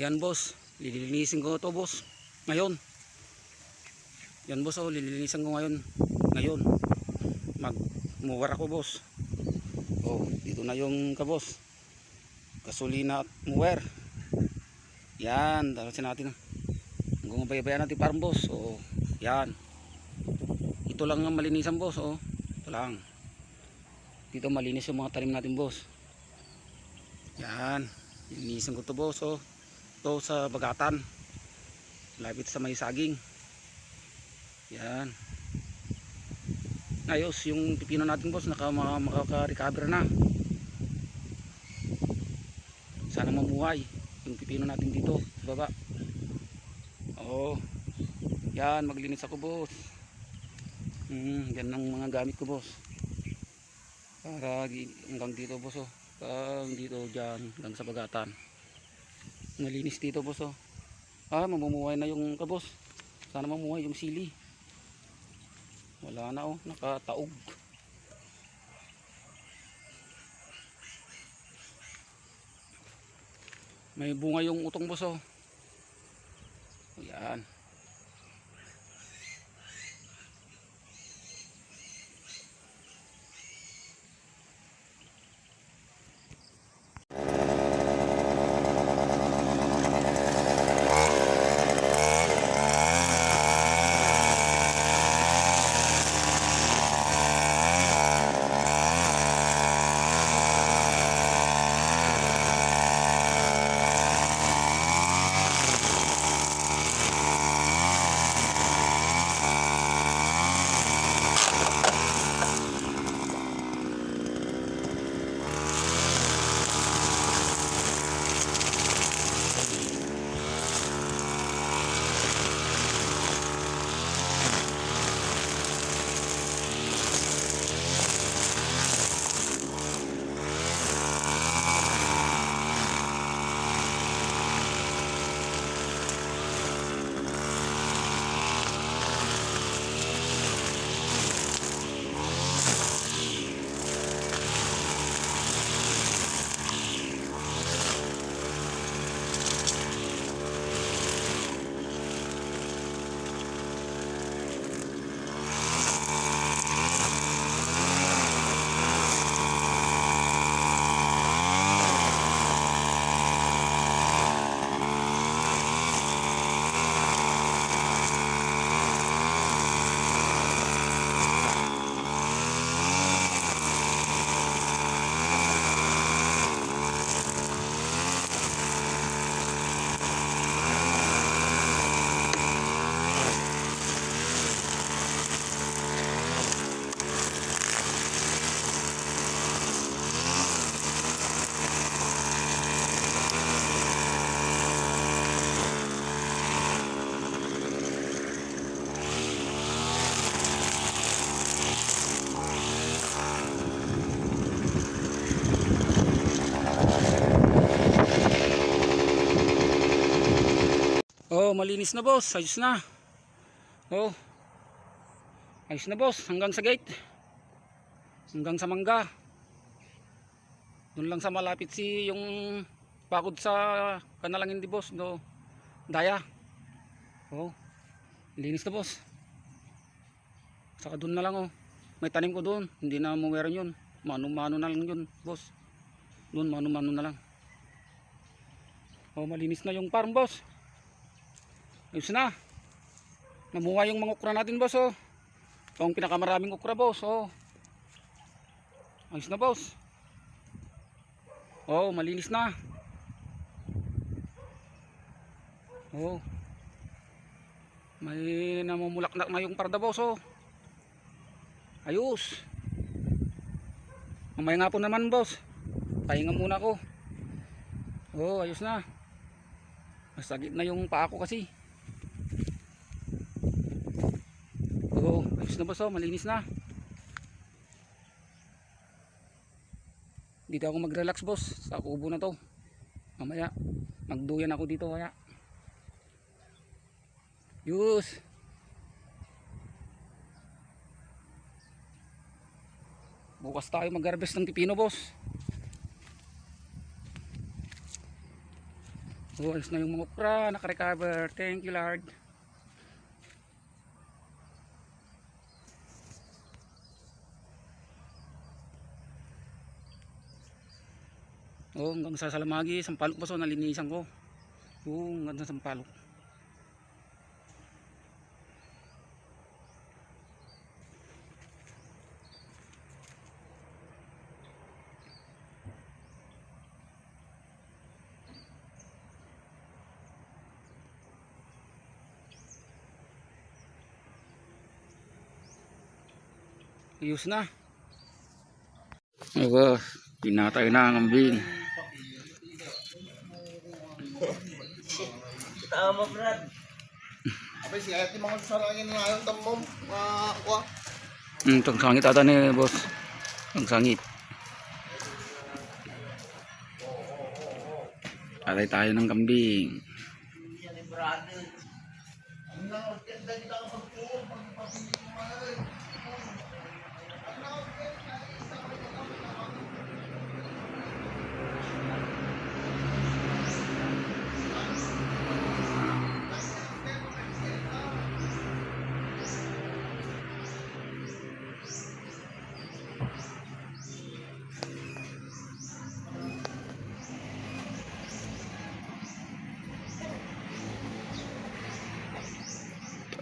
yan boss. Lilinisin ko to boss. Ngayon. Yan boss oh. Lilinisin ko ngayon. Ngayon. Magmuwar ako boss. Oh, dito na yung kabos. Gasolina at muwer. Yan. Darasin natin. Hanggang mabayabayan natin parang boss. Oh, yan. Ito lang ang malinisan boss. Oh, ito lang. Dito malinis yung mga tanim natin boss. Yan. Linisin ko to boss. Oh. Ito sa bagatan. Lapit sa may saging. Yan. Ayos yung pipino natin boss. Naka, maka- makaka-recover na. Sana mamuhay yung pipino natin dito sa baba. Oo. Yan. Maglinis ako boss. Hmm, yan ang mga gamit ko boss. Para hanggang dito boss oh. Hanggang dito dyan. Hanggang sa bagatan. Nalinis dito boss oh. Ah, mamumuhay na yung kabos. Sana mamuhay yung sili. Wala na oh, nakataog. May bunga yung utong boss oh. Malinis na boss. Ayos na. Oh. Ayos na boss. Hanggang sa gate. Hanggang sa mangga. Doon lang sa malapit si yung bakod sa kanalangin di boss. No. Daya. Oh. Linis na boss. Saka doon na lang oh. May tanim ko doon. Hindi na meron yun. Mano-mano na lang yun boss. Doon mano-mano na lang. Oh, malinis na yung farm boss. Ayos na. Namuha yung mga ukra natin boss oh. Ito ang pinakamaraming ukra boss oh. Ayos na boss. Oh, malinis na. Oh. May namumulak na yung parda boss oh. Ayos. Mamaya nga po naman boss. Pahinga muna ako. Oh, ayos na. Masagit na yung paa ko kasi. Oo, ayos na boss oh, malinis na. Dito ako mag-relax boss sa kubo na to. Mamaya magduyan ako dito kaya. Yus. Bukas tayo mag-harvest ng pipino boss. Oh, ayos na yung mga okra, nakarecover. Thank you, Lord. Oh, hanggang sa sampalok pa so, nalinisan ko. Oh, ang ganda ng sampalok. Ayos na. Aba, pinatay na ang ambing. Tama, Brad. Abay, si Ate mga sarangin na yung tamom. Mga kwa. Hmm, itong sangit ata ni boss. Itong sangit. Atay tayo ng kambing. Yan ni brother.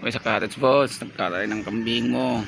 Sa cottage boss, nagkatay ng kambing mo.